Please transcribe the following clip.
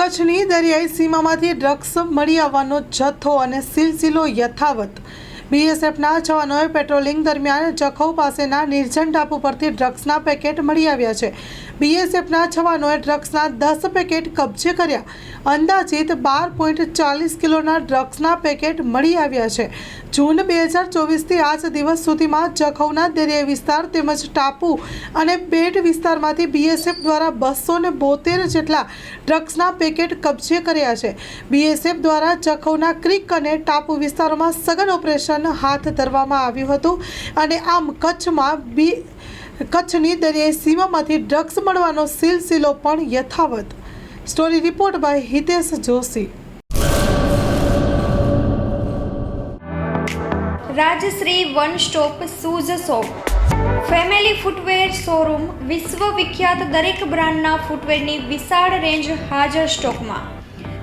કચ્છની દરિયાઈ સીમામાંથી ડ્રગ્સ મળી આવવાનો જથ્થો અને સિલસિલો યથાવત. બીએસએફના જવાનોએ પેટ્રોલિંગ દરમિયાન જખૌ પાસેના નિર્જન ટાપુ પરથી ડ્રગ્સના પેકેટ મળી આવ્યા છે. બીએસએફના જવાનોએ ડ્રગ્સના દસ પેકેટ કબજે કર્યા. અંદાજિત બાર પોઈન્ટ ચાલીસ કિલોના ડ્રગ્સના પેકેટ મળી આવ્યા છે. જૂન બે હજાર ચોવીસથી આજ દિવસ સુધીમાં જખૌના દરિયાઈ વિસ્તાર તેમજ ટાપુ અને બેટ વિસ્તારમાંથી બીએસએફ દ્વારા બસો ને બોતેર જેટલા ડ્રગ્સના પેકેટ કબજે કર્યા છે. બીએસએફ દ્વારા જખૌના ક્રિક અને ટાપુ વિસ્તારોમાં સઘન ઓપરેશન હાથ ધરવામાં આવ્યું હતું અને આમ કચ્છમાં બી કચ્છની દરિયાઈ સીમામાંથી ડ્રગ્સ મળવાનો સિલસિલો પણ યથાવત. Story report by Hitesh Joshi. Rajshree one stop shoes shop family footwear showroom વિશ્વ વિખ્યાત દરેક બ્રાન્ડના ફૂટવેરની વિશાળ રેન્જ હાજર સ્ટોકમાં.